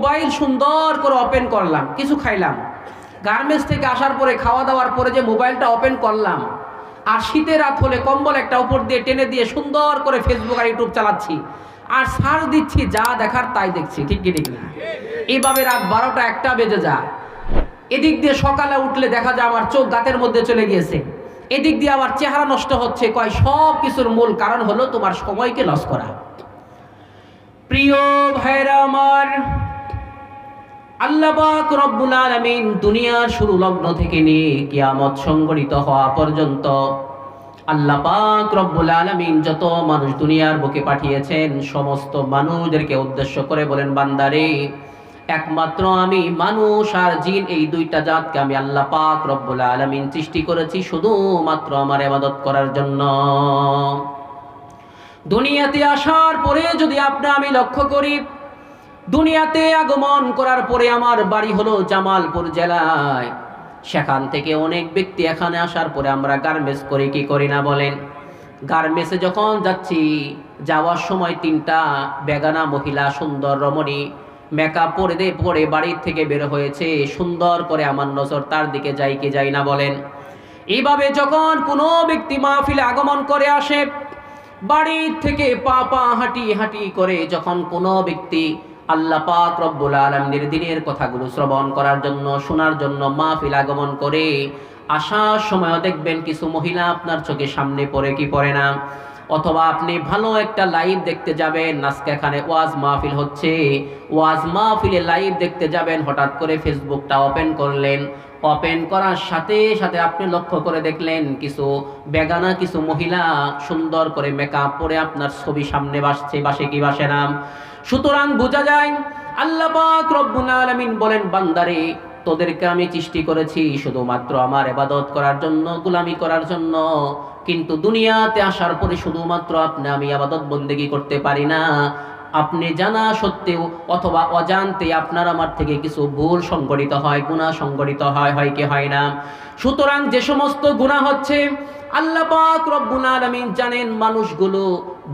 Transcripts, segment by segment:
Mobile সুন্দর করে open করলাম, কিছু খাইলাম। গার্মেন্টস থেকে আসার পরে, খাওয়া দাওয়ার পরে যে মোবাইলটা ওপেন করলাম, আর শীতের রাত হলে কম্বল একটা উপর দিয়ে টেনে দিয়ে সুন্দর করে ফেসবুক আর ইউটিউব চালাচ্ছি, আর সার দিচ্ছি, যা দেখার তাই দেখছি, ঠিক কি, ঠিক না? এইভাবে রাত বারোটা একটা বেজে যায়। এদিক দিয়ে সকালে উঠলে দেখা যায় আমার চোখ দাঁতের মধ্যে চলে গিয়েছে। এদিক দিয়ে আমার চেহারা নষ্ট হচ্ছে, কয় সব কিছুর মূল কারণ হলো তোমার সময়কে লস করা। প্রিয় ভাইরা আমার আল্লাহ পাক রব্বুল আলামিন দুনিয়ার শুরু লগ্ন থেকে নিয়ে কিয়ামত সংগঠিত হওয়া পর্যন্ত আল্লাহ পাক রব্বুল আলামিন যত মানুষ দুনিয়ার বুকে পাঠিয়েছেন, সমস্ত মানুষদেরকে উদ্দেশ্য করে বলেন, বান্দারে, একমাত্র আমি মানুষ আর জিন এই দুইটা জাতকে আমি আল্লাহ পাক রব্বুল আলামিন সৃষ্টি করেছি শুধুমাত্র আমার ইবাদত করার জন্য। দুনিয়াতে আসার পরে যদি আপনি আমি লক্ষ্য করি দুনিয়াতে আগমন করার পরে আমার বাড়ি হলো জামালপুর জেলায়। সেখান থেকে অনেক ব্যক্তি এখানে আসার পরে আমরা গার্মেন্টস করি কি করি না বলেন? গার্মেন্টসে যখন যাচ্ছি, যাওয়ার সময় তিনটা বেগানা মহিলা সুন্দর রমণী মেকআপ পরে দিয়ে পরে বাড়ির থেকে বের হয়েছে, সুন্দর করে আমার নজর তার দিকে যাই কি যাই না বলেন? এইভাবে যখন কোনো ব্যক্তি মাহফিলে আগমন করে আসে, বাড়ির থেকে পা পা হাঁটি হাঁটি করে যখন কোনো ব্যক্তি আল্লাহ পাক রব্বুল আলমীর দিনের কথাগুলো শ্রবণ করার জন্য, শোনার জন্য মাহফিল আগমন করে আসার সময়ও দেখবেন কিছু মহিলা আপনার চোখের সামনে পড়ে কি পড়ে না। অথবা আপনি ভালো একটা লাইভ দেখতে যাবেন, আজকে এখানে ওয়াজ মাহফিল হচ্ছে। ওয়াজ মাহফিলে লাইভ দেখতে যাবেন, হঠাৎ করে ফেসবুকটা ওপেন করলেন। ওপেন করার সাথে সাথে আপনি লক্ষ্য করে দেখলেন কিছু বেগানা, কিছু মহিলা সুন্দর করে মেকআপ পরে আপনার ছবি সামনে বাসছে, বাসে কি বাসে না। সুতরাং বোঝা যায়, আল্লাহ আলামিন বলেন, বান্দারে, তোদেরকে আমি সৃষ্টি করেছি শুধুমাত্র আমার এবাদত করার জন্য, গুলামি করার জন্য। কিন্তু দুনিয়াতে আসার পরে শুধুমাত্র আপনি, আমি আবাদত বন্দেগি করতে পারি না। আপনি জানা সত্ত্বেও অথবা অজান্তে আপনার আমার থেকে কিছু ভুল সংগঠিত হয় গুণা সংগঠিত হয় হয় কি হয় না? সুতরাং যে সমস্ত গুণা হচ্ছে, আল্লাহ পাক রব্বুল আলামিন জানেন মানুষগুলো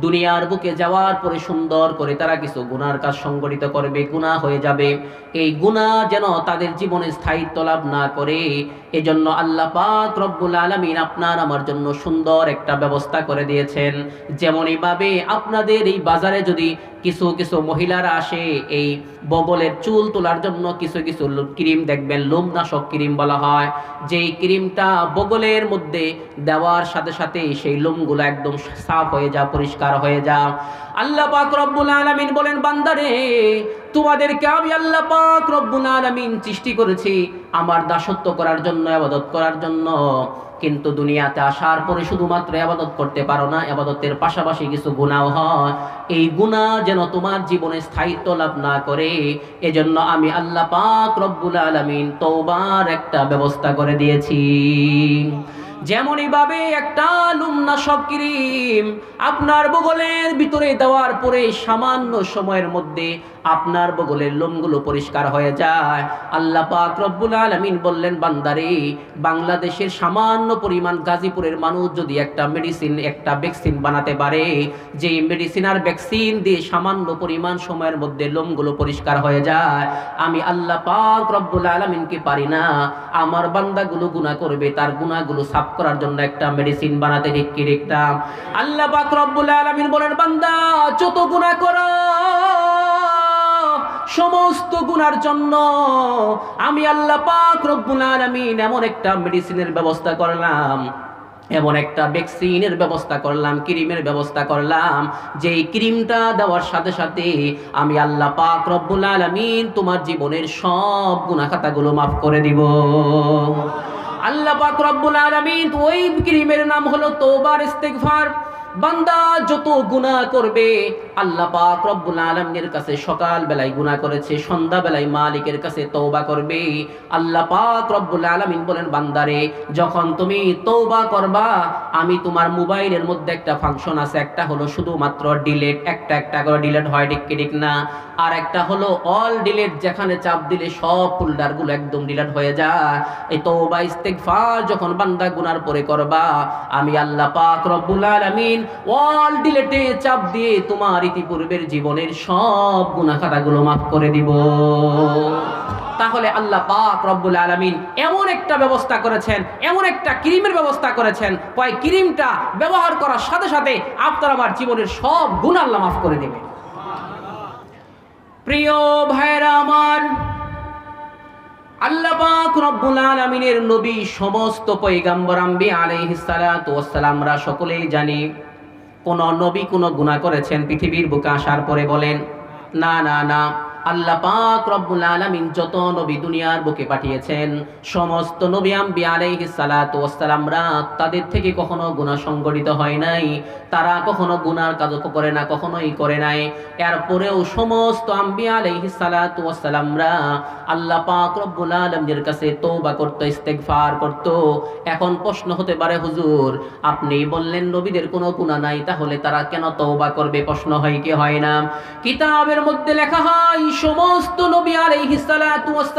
দুনিয়ার বুকে যাওয়ার পরে সুন্দর করে তারা কিছু গুনার কাজ সংগঠিত করবে, গুনাহ হয়ে যাবে। এই গুনাহ যেন তাদের জীবনে স্থায়িত্ব লাভ না করে, এজন্য আল্লাহ পাক রব্বুল আলামিন আপনার আমার জন্য সুন্দর একটা ব্যবস্থা করে দিয়েছেন। যেমন এইভাবে আপনাদের এই বাজারে যদি কিছু কিছু মহিলারা আসে, এই বগলের চুল তোলার জন্য কিছু কিছু ক্রিম দেখবেন, লোমনাশক ক্রিম বলা হয়, যেই ক্রিমটা বগলের মধ্যে দেওয়ার সাথে সাথে সেই লোমগুলো একদম সাফ হয়ে যা, পরিষ্কার হয়ে যা। আল্লাহ পাক রব্বুল আলামিন বলেন, বান্দারে, তোমাদেরকে আমি আল্লাহ পাক রব্বুল আলামিন সৃষ্টি করেছি আমার দাসত্ব করার জন্য, আবাদত করার জন্য। কিন্তু দুনিয়াতে আসার পরে শুধুমাত্র আবাদত করতে পারো না, আবাদতের পাশাপাশি কিছু গুণাও হয়। এই গুণা যেন তোমার জীবনে স্থায়িত্ব লাভ না করে, এজন্য আমি আল্লাহ পাক রব্বুল আলামিন তওবার একটা ব্যবস্থা করে দিয়েছি। যেমন এইভাবে একটা লুমনাশক ক্রিম আপনার বগলের ভিতরে দেওয়ার পরে সামান্য সময়ের মধ্যে আপনার বগলের লোমগুলো পরিষ্কার হয়ে যায়। আল্লাহ পাক রব্বুল আলামিন বললেন, বান্দারে, বাংলাদেশের সামান্য পরিমাণ গাজীপুরের মানুষ যদি একটা মেডিসিন একটা ভ্যাকসিন বানাতে পারে যে মেডিসিন আর ভ্যাকসিন দিয়ে সামান্য পরিমাণ সময়ের মধ্যে লোমগুলো পরিষ্কার হয়ে যায়, আমি আল্লাহ পাক রব্বুল আলামিনকে পারি না? আমার বান্দাগুলো গুনাহ করবে, তার গুনাহগুলো সাফ করার জন্য একটা মেডিসিন বানাতে কি দেখতাম আল্লাহ পাক রব্বুল আলামিন বলেন, বান্দা, যত গুনাহ করো সমস্ত গুনার জন্য আমি আল্লাহ পাক রব্বুল আলামিন এমন একটা মেডিসিনের ব্যবস্থা করলাম, এমন একটা ভ্যাকসিনের ব্যবস্থা করলাম ক্রিমের ব্যবস্থা করলাম, যেই ক্রিমটা দেওয়ার সাথে সাথে আমি আল্লাহ পাক রব্বুল আলামিন তোমার জীবনের সব গুনাহ খাতাগুলো মাফ করে দিব। আল্লাহ পাক রব্বুল আলামিন ওই ক্রিমের নাম হলো তওবার ইস্তিগফার। বান্দা যত গুনাহ করবে আল্লাহ পাক রব্বুল আলামিনের কাছে সকাল বেলায় গুনাহ করেছে সন্ধ্যা বেলায় মালিকের কাছে তওবা করবে। আল্লাহ পাক রব্বুল আলামিন বলেন, বান্দারে, যখন তুমি তওবা করবা, আমি তোমার মোবাইলের মধ্যে একটা ফাংশন আছে, একটা হলো শুধুমাত্র ডিলেট, একটা একটা করে ডিলেট হয়, ঠিক ঠিক না? আর একটা হলো অল ডিলেট, যেখানে চাপ দিলে সব ফোল্ডারগুলো একদম ডিলেট হয়ে যায়। এই তওবা, ইস্তেগফার যখন বান্দা গুনার পরে করবা, আমি আল্লাহ পাক রব্বুল আলামিন অল ডিলেটে চাপ দিয়ে তোমার ইতিপূর্বের জীবনের সব গুণাখাতাগুলো মাফ করে দিব। তাহলে আল্লাহ পাক রব্বুল আলামিন এমন একটা ব্যবস্থা করেছেন, এমন একটা ক্রিমের ব্যবস্থা করেছেন কয় ক্রিমটা ব্যবহার করার সাথে সাথে আপনার আমার জীবনের সব গুণ আল্লাহ মাফ করে দেবে। প্রিয় আল্লাহ পাক রব্বুল আলামিনের নবী সমস্ত পয়গাম্বর আম্বি আলাইহিস সালামরা সকলেই জানি কোন নবী কোন গুণা করেছেন পৃথিবীর বুকে আসার পরে বলেন না না না আল্লাহ পাক রব্বুল আলামিন যত নবী দুনিয়ার বুকে পাঠিয়েছেন, সমস্ত নবী আম্বি আলাইহিস সালাতু ওয়াস সালামরা তাদের থেকে কখনো গুনাহ সংগঠিত হয় নাই। তারা কখনো গুনার কাজ করে না, কখনোই করে নাই। এরপরেও সমস্ত আম্বিয়া আলাইহিস সালাতু ওয়াস সালামরা আল্লাহ পাক রব্বুল আলামিনের কাছে তওবা করতে, ইস্তেগফার করত। এখন প্রশ্ন হতে পারে, হুজুর, আপনি বললেন নবীদের কোনো গুনাহ নাই, তাহলে তারা কেন তওবা করবে? প্রশ্ন হয় কি হয় না? কিতাবের মধ্যে লেখা হয় সমস্ত নবী আলাইহিস সালাতু ওয়াস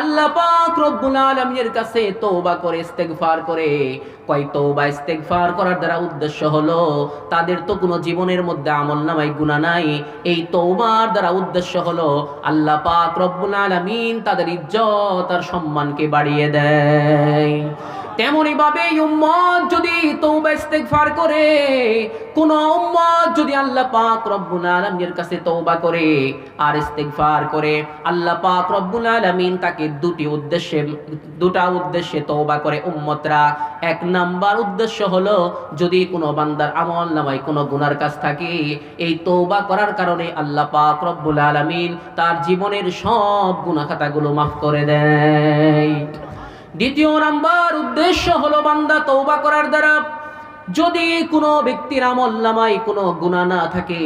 আল্লাহ পাক রব্বুল আলামিনের কাছে তওবা করে, ইস্তেগফার করে। কয় তওবা, ইস্তেগফার করার দ্বারা উদ্দেশ্য হলো, তাদের তো কোনো জীবনের মধ্যে আমল নামাই গুনাহ নাই। এই তওবার দ্বারা উদ্দেশ্য হলো, আল্লাহ পাক রব্বুল আলামিন তাদের ইজ্জত আর সম্মানকে বাড়িয়ে দেয়। তেমনি ভাবে উম্মত যদি তওবা, ইস্তেগফার করে, কোন উম্মত যদি আল্লাহ পাক রব্বুল আলামিনের কাছে তওবা করে আর ইস্তেগফার করে, আল্লাহ পাক রব্বুল আলামিন তাকে দুটি উদ্দেশ্যে, দুটা উদ্দেশ্যে তওবা করে উম্মতরা। এক নাম্বার উদ্দেশ্য হলো, যদি কোনো বান্দার আমল নামায় কোনো গুনার কাজ থাকে, এই তওবা করার কারণে আল্লাহ পাক রব্বুল আলামিন তার জীবনের সব গুনাহ খাতাগুলো মাফ করে দেয়। দ্বিতীয় নাম্বার উদ্দেশ্য হলো বান্দা তৌবা করার দ্বারা যদি কোনো ব্যক্তির আমল কোনো গুণা না থাকে,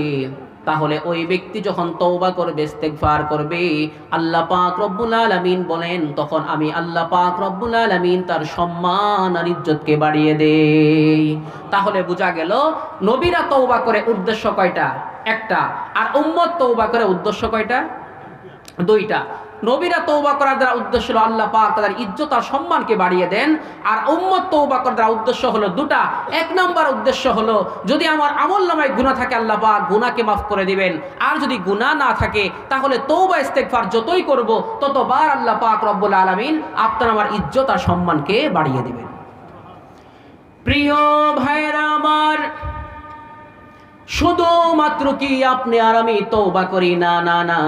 তাহলে ওই ব্যক্তি যখন তৌবা করবে, ইস্তেগফার করবে, আল্লাহ পাক রব্বুল আলামিন বলেন, তখন আমি আল্লাহ পাক রব্বুল আলামিন তার সম্মান আর ইজ্জতকে বাড়িয়ে দেই। তাহলে বোঝা গেল নবীরা তৌবা করে উদ্দেশ্য কয়টা? একটা, আর উম্মত তৌবা করে উদ্দেশ্য কয়টা? দুইটা। নবীরা তৌবা করার দ্বারা উদ্দেশ্য হলো আল্লাহ পাক তাদের ইজ্জত আর সম্মানকে বাড়িয়ে দেন। আর উম্মত তৌবা করার দ্বারা উদ্দেশ্য হলো দুটা। এক নম্বর উদ্দেশ্য হলো, যদি আমার আমল নামায় গুনাহ থাকে আল্লাহ পাক, গুনাহকে মাফ করে দিবেন। আর যদি গুনাহ না থাকে, তাহলে তৌবা ইস্তেগফার যতই করব, ততবার আল্লাহ পাক রব্বুল আলামিন আপনার আমার ইজ্জত আর সম্মানকে বাড়িয়ে দিবেন। প্রিয় ভাইরা আমার, শুধুমাত্র কি আপনি আর আমি তৌবা করি? না না না।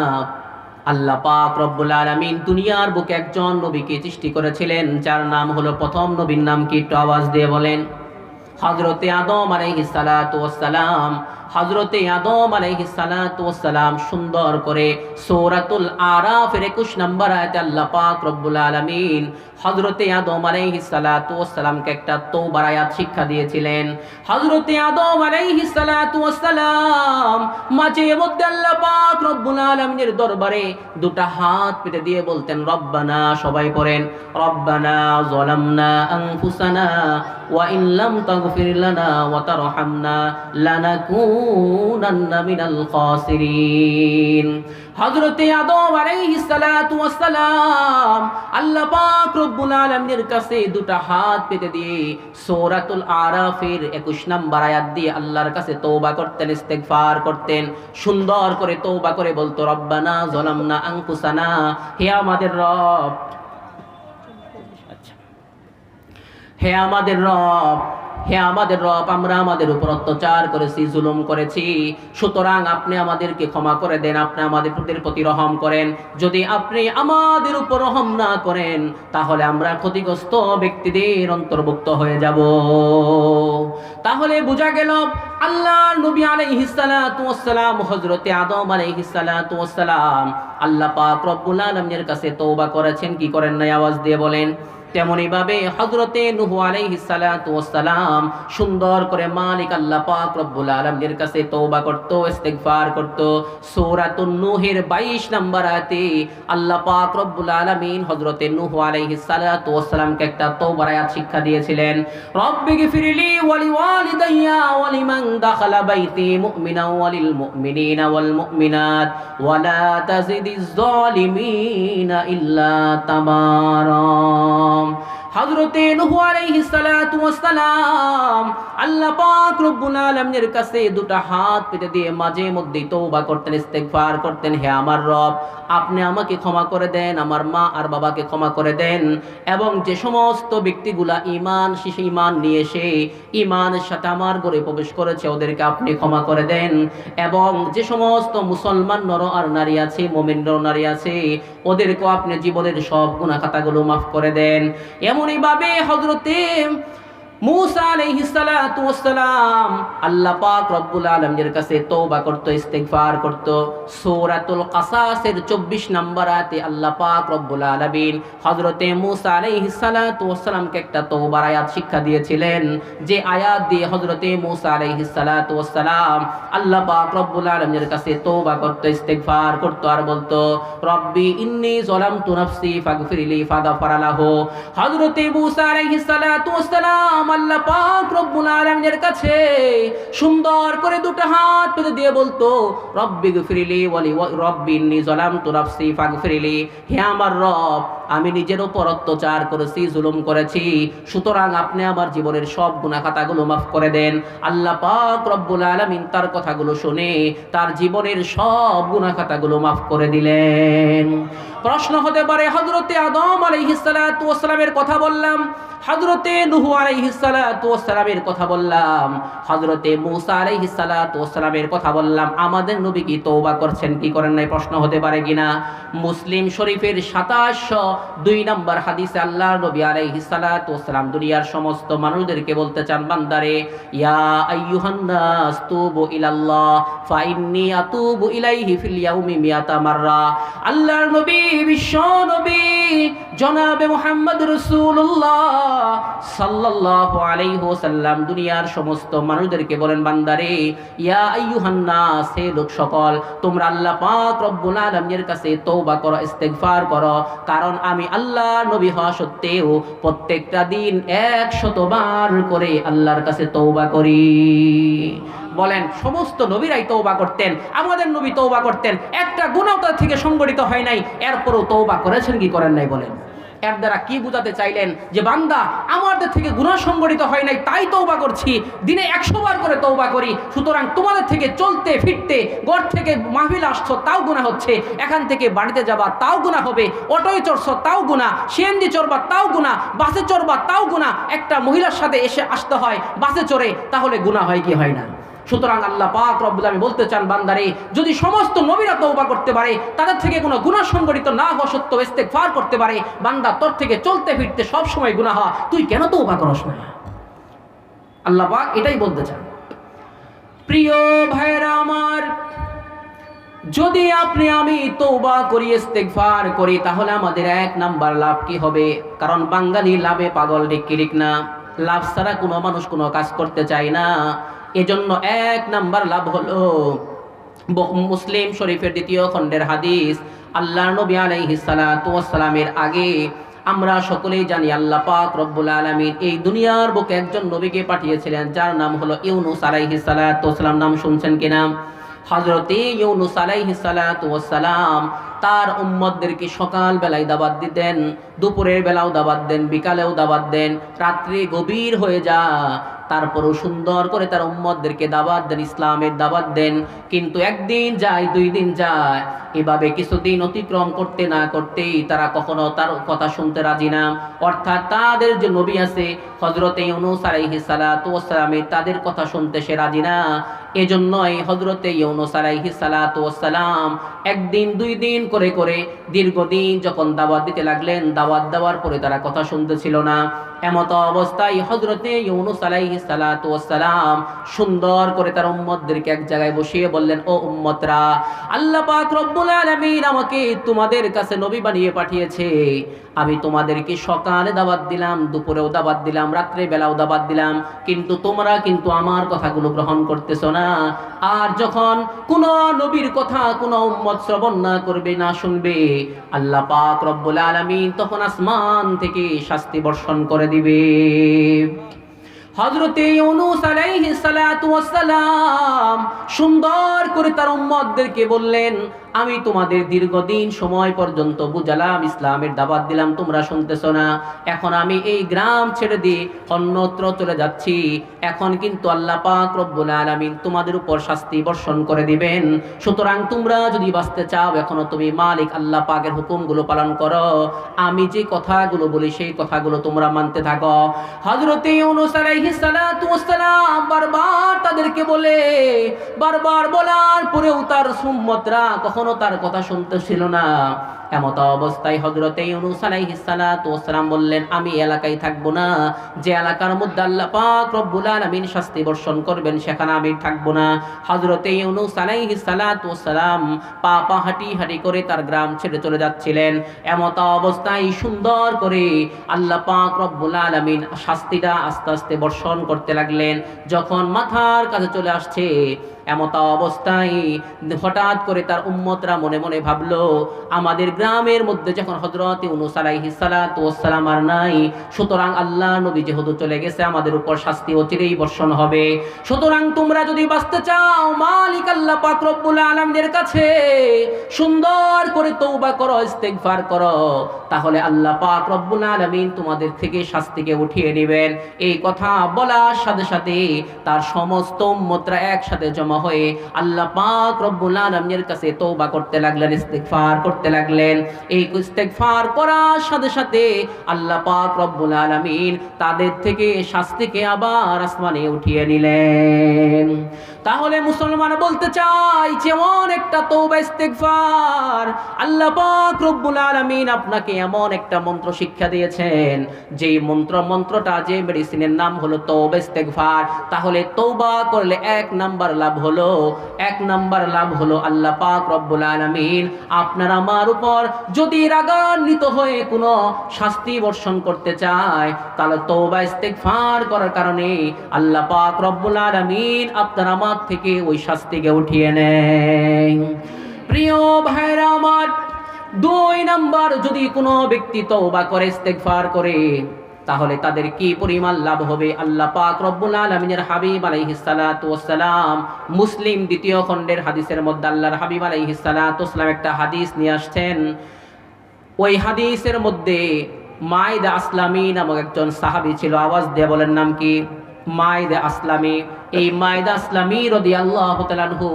আল্লাহ পাক রব্বুল আলমিন দুনিয়ার বুকে একজন নবীকে সৃষ্টি করেছিলেন, যার নাম হলো প্রথম নবীর নাম কি একটু আওয়াজ দিয়ে বলেন। হজরতে আদম আলাই সালাতু ওয়াসসালাম হজরতে আদম আলাইহিস সালাতু ওয়াসসালাম সুন্দর করে সূরাতুল আরাফের 21 নম্বর আয়াতে আল্লাহ পাক রব্বুল আলামিন হজরতে আদম আলাইহিস সালাতু ওয়াসসালামকে একটা তওবার আয়াত শিক্ষা দিয়েছিলেন। হজরতে আদম আলাইহিস সালাতু ওয়াসসালাম মাঝে মধ্যে আল্লাহ পাক রব্বুল আলামিনের দরবারে দুটা হাত পেতে দিয়ে বলতেন, রব্বানা সবাই পড়েন, রব্বানা যালামনা আনফুসানা ওয়া ইন লাম তাগফির লানা ওয়া তারহামনা লানাকুনান্না মিনাল খাসিরিন হযরতে আদম আলাইহিস সালাতু ওয়াস সালাম আল্লাহ পাক রব্বুল আলামিনের কাছে দুটা হাত পেতে দিয়ে সূরাতুল আরাফের 21 নম্বর আয়াত দিয়ে আল্লাহর কাছে তওবা করতেন, সুন্দর করে তওবা করে বলতো, রব্বানা যালামনা আনফুসানা হে আমাদের রব আচ্ছা হে আমাদের রব হে আমাদের রব, আমরা আমাদের উপর অত্যাচার করেছি, জুলুম করেছি। সুতরাং আপনি আমাদেরকে ক্ষমা করে দেন, আপনি আমাদের প্রতি রহম করেন। যদি আপনি আমাদের উপর রহম না করেন, তাহলে আমরা ক্ষতিগ্রস্ত ব্যক্তিদের অন্তর্ভুক্ত হয়ে যাব। তাহলে বোঝা গেল, আল্লাহ নবী আলাইহিস সালাতু ওয়াসসালাম হযরতে আদম আলাইহিস সালাতু ওয়াসসালাম আল্লাহ পাক রব্বুল আলামিনের কাছে তওবা করেছেন, কি করেন নাই আওয়াজ দিয়ে বলেন। তেমনই ভাবে হজরতে নুহু আলাইহিস সালাতু সুন্দর করে মালিক আল্লাহ পাক রব্বুল আলামিনের কাছে তওবা করত, ইস্তেগফার করত। সূরাতুন নূহের 22 নম্বর আয়াতে আল্লাহ পাক রব্বুল আলামিন হযরতে নূহ আলাইহিস সালাতু ওয়াসসালামকে একটা তওবার আয়াত শিক্ষা দিয়েছিলেন, রব্বি গফিরলি ওয়া লিওয়ালিদাইয়া ওয়া লিমান দাখালা বাইতি মুমিনা ওয়া লিল মুমিনিনা ওয়াল মুমিনাত ওয়া লা তাজিদিজ জালিমিনা ইল্লা তাবারা home. ওয়াস আল্লাহ পাক রব্বুল আলামিনের কাছে দুটো হাত পেতে দিয়ে মাঝে মধ্যে তওবা করতেন, ইস্তেগফার করতেন, হে আমার রব, আপনি আমাকে ক্ষমা করে দেন, আমার মা আর বাবাকে ক্ষমা করে দেন। এবং যে সমস্ত ব্যক্তিগুলা ঈমান, শিশু ঈমান নিয়ে এসে ঈমানের সাথে আমার ঘরে প্রবেশ করেছে, ওদেরকে আপনি ক্ষমা করে দেন। এবং যে সমস্ত মুসলমান নর আর নারী আছে, মোমিন নর নারী আছে, ওদেরকেও আপনি জীবনের সব গুনাহ খাতাগুলো মাফ করে দেন। এমনই ভাবে হযরতে মুসা আলাইহিস সালাতু ওয়াস আল্লাহ পাক রব্বুল আলামিনের কাছে তওবা করত, ইস্তিগফার করত। সূরাতুল কাসাসের 24 নম্বর আয়াতে আল্লাহ পাক রব্বুল আলামিন হযরতে মুসা আলাইহিস সালাতু ওয়াস একটা তওবার আয়াত শিক্ষা দিয়েছিলেন, যে আয়াত দিয়ে হযরতে মুসা আলাইহিস সালাতু ওয়াস আল্লাহ পাক রব্বুল আলামিনের কাছে তওবা করত, ইস্তিগফার করত আর বলতো, রব্বি ইন্নী যালামতু নাফসি ফাগফিরলি ফাগফারা লাহু হযরতে মুসা আলাইহিস সালাতু ওয়াস সালাম আল্লাহ পাক রব্বুল আমি নিজের অত্যাচার করেছি, জুলুম করেছি। সুতরাং আপনি আমার জীবনের সব মাফ করে দেন। আল্লাহ পাক রব্বুল আলামিন তার কথাগুলো শুনে তার জীবনের সব গুনাহ খাতাগুলো মাফ করে দিলেন। প্রশ্ন হতে পারে, হযরতে আদম আলাইহিস সালাতু ওয়াস সালামের কথা বললাম। হযরতে নূহ আলাইহিস সালাতু কথা বললাম। হযরতে মূসা সালাতু কথা বললাম। আমাদের নবী কি তওবা করছেন, কি করেন নাই প্রশ্ন হতে পারে কিনা? মুসলিম শরীফের 27 দুই নম্বর হাদিসে আল্লাহর নবী সালাতু দুনিয়ার সমস্ত মানুষদেরকে বলতে চান, বান্দারে, ইয়া আইয়ুহান তুবু ইলাল্লাহ, ফা আতুবু ইলাইহি ফিল ইয়াউমি মিয়াতা মাররা। আল্লাহর নবী, বিশ্ব নবী, জনাবে মুহাম্মদ রাসূলুল্লাহ সাল্লাল্লাহু আলাইহি দুনিয়ার সমস্ত মানুষদেরকে বলেন, বান্দারে, ইয়া আইয়ুহান নাস হে লোক সকল, তোমরা আল্লাহ পাক রব্বুল আলামিনের কাছে তওবা করো, ইস্তেগফার করো, কারণ আমি আল্লাহ নবী হওয়া সত্ত্বেও প্রত্যেকটা দিন 100 বার করে আল্লাহর কাছে তওবা করি। বলেন, সমস্ত নবীরাই তৌবা করতেন, আমাদের নবী তৌবা করতেন, একটা গুণাও থেকে সংগঠিত হয় নাই, এরপরও তৌবা করেছেন কি করেন নাই বলেন। এর দ্বারা কি বুঝাতে চাইলেন যে বান্দা, আমাদের থেকে গুণা সংগঠিত হয় নাই, তাই তৌবা করছি। দিনে একশো বার করে তৌবা করি। সুতরাং তোমাদের থেকে চলতে, ফিরতে, ঘর থেকে মাহফিল আসছো, তাও গুণা হচ্ছে। এখান থেকে বাড়িতে যাবা, তাও গুণা হবে। অটোয় চড়ছো, তাও গুণা সিএনজি চড়বা, তাও গুণা বাসে চড়বা, তাও গুণা একটা মহিলার সাথে এসে আসতে হয় বাসে চড়ে, তাহলে গুণা হয় কি হয় না? সুতরাং আল্লাহ পাক রব্বুল আমি বলতে চান, বান্দারে, যদি সমস্ত নবীরা তওবা করতে পারে, তাদের থেকে কোনো গুনাহ সংগঠিত না হওয়া সত্ত্বেও ইস্তেগফার করতে পারে, বান্দা তোর থেকে চলতে ফিরতে সব সময় গুনাহ, তুই কেন তওবা করস না? আল্লাহ পাক এটাই বলতে চান। প্রিয় ভাইরা আমার, যদি আপনি আমি তৌবা করি, ইস্তেগফার করি, তাহলে আমাদের এক নাম্বার লাভ কি হবে? কারণ বাঙালি লাভে পাগল ডিকিরিক না? লাভ ছাড়া কোনো মানুষ কোনো কাজ করতে চায় না। এজন্য এক নাম্বার লাভ হলো। মুসলিম শরীফের দ্বিতীয় খণ্ডের হাদিস আল্লাহ নবী আলাইহিস সালাতু ওয়াস সালামের আগে আমরা সকলেই জানি আল্লাহ পাক রব্বুল আলামিন এই দুনিয়ার বুকে একজন নবীকে পাঠিয়েছিলেন, যার নাম হলো ইউনুস আলাইহিস সালাতু ওয়াস সালাম নাম শুনছেন কিনা? হজরতে ইউনুস আলাইহিস সালাতু ওয়াস সালাম তার উম্মতদেরকে সকাল বেলায় দাবাত দিতেন, দুপুরের বেলাও দাবাত দেন, বিকালেও দাবাত দেন, রাত্রি গভীর হয়ে যা তারপরও সুন্দর করে তার উম্মদদেরকে দাবাত দেন, ইসলামের দাবাত দেন। কিন্তু একদিন যায়, দুই দিন যায়। এভাবে কিছুদিন অতিক্রম করতে না করতেই তারা কখনো তার কথা শুনতে রাজি না। অর্থাৎ তাদের যে নবী আছে হজরতে ইউনুস ওয়াস তাদের কথা শুনতে সে রাজি না। এজন্যই হজরতে ইউনুস সালাম একদিন, দুই দিন করে করে দীর্ঘদিন যখন দাওয়াত দিতে লাগলেন, দাওয়াত দেওয়ার পরে তারা কথা শুনতেছিল না। এমত অবস্থায় হজরতে ইউনুস আলাইহিস সালাতু ওয়াস সালাম সুন্দর করে তার উম্মতদেরকে এক জায়গায় বসিয়ে বললেন, ও উম্মতরা, আল্লাহ পাক রব্বুল আলামিন আমাকে তোমাদের কাছে নবী বানিয়ে পাঠিয়েছে। আমি তোমাদেরকে সকালে দাওয়াত দিলাম, দুপুরেও দাওয়াত দিলাম রাত্রে বেলাও দাওয়াত দিলাম, কিন্তু তোমরা কিন্তু আমার কথাগুলো গ্রহণ করতেছো না। আর যখন কোন নবীর কথা কোন উম্মত শ্রবণ না করবে, না শুনবে, আল্লাহ পাক রব্বুল আলামিন তখন আসমান থেকে শাস্তি বর্ষণ করে দিবে হজরতে সালাম সুন্দর করে তার উম্মতদেরকে বললেন আমি তোমাদের দীর্ঘদিন সময় পর্যন্ত বুঝালাম, ইসলামের দাবাত দিলাম, তোমরা শুনতেছ না। এখন আমি এই গ্রাম ছেড়ে দিয়ে অন্যত্র চলে যাচ্ছি। এখন কিন্তু আল্লাহ পাক রব্বুল আলামিন তোমাদের উপর শাস্তি বর্ষণ করে দিবেন। সুতরাং তোমরা যদি বাঁচতে চাও, এখনও তুমি মালিক, আল্লাহ পাকের হুকুমগুলো পালন করো। আমি যে কথাগুলো বলি, সেই কথাগুলো তোমরা মানতে থাকো। সালাম বারবার তাদেরকে বলে, বারবার বলার পরেও তার সুম্মতরা কখনো তার কথা শুনতে ছিল না। এমত অবস্থায় হজরতে ইউনুস আলাইহিস সালাতু বললেন, আমি এলাকায় থাকব না। যে এলাকার মধ্যে আল্লাহ পাক রব্বুল আলামিন শাস্তি বর্ষণ করবেন, সেখানে আমি থাকব না। হজরতে ইউনুস আলাইহিস সালাতু পা পা হাঁটি হাঁটি করে তার গ্রাম ছেড়ে চলে যাচ্ছিলেন। এমত অবস্থায় সুন্দর করে আল্লাহ পাক রব্বুল আলামিন শাস্তিটা আস্তে আস্তে বর্ষণ করতে লাগলেন। যখন মাথার কাছে চলে আসছে এমত অবস্থায় হঠাৎ করে তার উম্মতরা মনে মনে ভাবলো, আমাদের গ্রামের মধ্যে যখন হজরত আর নাই, সুতরাং আল্লাহ নবী যেহেতু চলে গেছে, আমাদের উপর শাস্তি অচিরেই বর্ষণ হবে। সুতরাং তোমরা যদি বাঁচতে চাও, মালিক আল্লাহ পাক রব্বুল আলামিনের কাছে সুন্দর করে তৌবা করো, ইস্তেগফার করো, তাহলে আল্লাহ পাক রব্বুল আলামিন তোমাদের থেকে শাস্তিকে উঠিয়ে নেবেন। এই কথা বলার সাথে সাথে তার সমস্ত উম্মতরা একসাথে জমা হয়ে আল্লাহ পাক রব্বুল আলমের কাছে তৌবা করতে লাগলেন ইস্তেকফার করতে লাগলেন। এই ইস্তেকফার করার সাথে সাথে আল্লাহ পাক রব্বুল আলমিন তাদের থেকে শাস্তিকে আবার আসমানে উঠিয়ে নিলেন। তাহলে মুসলমান বলতে চাই যেমন একটা তওবা ইস্তেগফার। আল্লাহ পাক রব্বুল আলামিন আপনাকে এমন একটা মন্ত্র শিক্ষা দিয়েছেন। যেই মন্ত্র, মন্ত্রটা যে মেডিসিনের নাম হলো তওবা ইস্তেগফার। তাহলে তওবা করলে এক নাম্বার লাভ হলো, এক নাম্বার লাভ হলো আল্লাহ পাক রব্বুল আলামিন আপনার আমার উপর যদি রাগান্বিত হয়ে কোনো শাস্তি বর্ষণ করতে চায়, তাহলে তওবা ইস্তেগফার করার কারণে আল্লাহ পাক রব্বুল আলামিন আপনার আমার থেকে ওই শাস্তিকে উঠিয়ে নেয়। প্রিয় ভাইরা আমার, দুই নাম্বার যদি কোনো ব্যক্তি তওবা করে, ইস্তেগফার করে, তাহলে তাদের কি পরিমাণ লাভ হবে? আল্লাহ পাক রব্বুল আলামিনের হাবিব আলাইহিস সালাতু ওয়াস সালাম মুসলিম দ্বিতীয় খণ্ডের হাদিসের মধ্যে আল্লাহর হাবিব আলাইহিস সালাতু ওয়াস সালাম একটা হাদিস নিয়ে আসছেন। ওই হাদিসের মধ্যে মাইদা আসলামী নামক একজন সাহাবী ছিল। আওয়াজ দিয়ে বলেন নাম কি? মাইদা আসলামী। এই মাইদা আসলামী রদি আল্লাহ তালানহু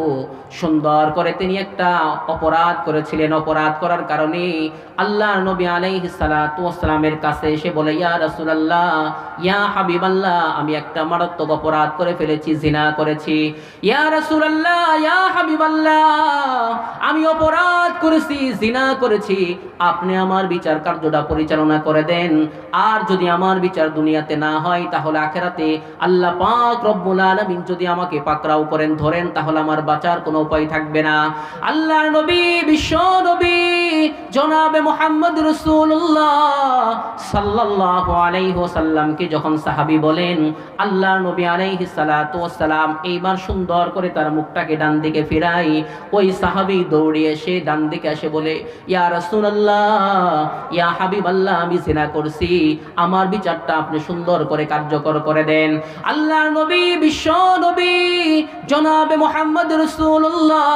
সুন্দর করে তিনি একটা অপরাধ করেছিলেন। অপরাধ করার কারণে আল্লাহ নবী আলাইহিস সালাতু ওয়াসসালামের কাছে এসে বলে, ইয়া রাসূলুল্লাহ, ইয়া হাবিবাল্লাহ, আমি একটা মারাত্মক অপরাধ করে ফেলেছি, জিনা করেছি। ইয়া রাসূলুল্লাহ, ইয়া হাবিবাল্লাহ, আমি অপরাধ করেছি, জিনা করেছি। আপনি আমার বিচার কার্যটা পরিচালনা করে দেন। আর যদি আমার বিচার দুনিয়াতে না হয়, তাহলে আখেরাতে আল্লাহ পাক রব্বুল আলামিন যদি আমাকে পাকড়াও করেন, ধরেন, তাহলে আমার বাঁচার কোনো উপায় থাকবে না। আল্লাহর নবী, বিশ্ব নবী, জনাবে মুহাম্মদ রাসূলুল্লাহ সাল্লাল্লাহু আলাইহি ওয়াসাল্লামকে যখন সাহাবী বলেন আল্লাহর নবী আলাইহিস সালাতু ওয়াসসালাম এইবার সুন্দর করে তার মুখটাকে ডান দিকে ফিরাই, ওই সাহাবী দৌড়িয়ে এসে ডান দিকে এসে বলে, ইয়া রাসূলুল্লাহ, ইয়া হাবিবাল্লাহ, আমি জিনা করছি। আমার বিচারটা আপনি সুন্দর করে কার্যকর করে দেন। আল্লাহর নবী বিশ্ব নবী, জনাবে মুহাম্মদ রাসূলুল্লাহ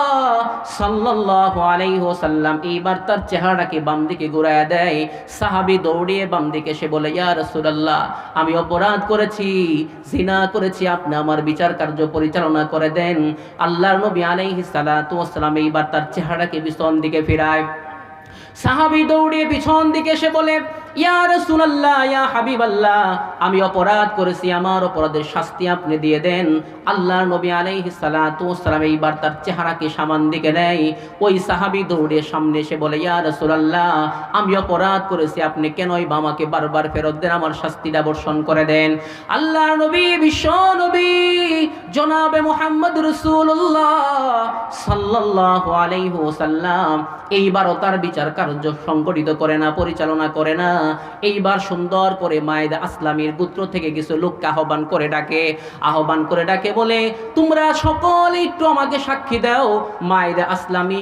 সাল্লাল্লাহু আলাইহি ওয়াসাল্লাম। এইবার তার চেহারাটাকে বাম দিকে ঘুরায় দেয়। সাহাবী দৌড়িয়ে বাম দিকে এসে বলে, ইয়া রাসূলুল্লাহ, আমি অপরাধ করেছি, জিনা করেছি, আপনি আমার বিচার কার্য পরিচালনা করে দেন। আল্লাহর নবী আলাইহিস সালাতু ওয়াসসালাম এইবার তার চেহারাকে পিছন দিকে ফিরায়। সাহাবি দৌড়িয়ে পিছন দিকে সে বলে আমি অপরাধ করেছি, আমার অপরাধের শাস্তি আপনি দিয়ে দেন। আল্লাহর নবী আলাইহিস সালাতু ওয়াসসালাম এইবার তার চেহারাকে সামান দিকে নেয় ওই সাহাবী দৌড়ে সামনে এসে বলে, ইয়া রাসূলুল্লাহ, আমি অপরাধ করেছি, আপনি কেনই বা আমাকে বারবার ফেরত দেন, আমার শাস্তিটা বর্ষণ করে দেন? আল্লাহর নবী, বিশ্ব নবী, জনাবে মুহাম্মদ রাসূলুল্লাহ সাল্লাল্লাহু আলাইহি ওয়াসাল্লাম, এইবারও তার বিচার কার্য সংগঠিত করে না, পরিচালনা করে না। এইবার সুন্দর করে মায়েদা আসলামীর গুত্র থেকে কিছু লোককে আহ্বান করে ডাকে। আহ্বান করে ডাকে বলে, তোমরা সকলে একটু আমাকে সাক্ষী দাও, মায়েদা আসলামী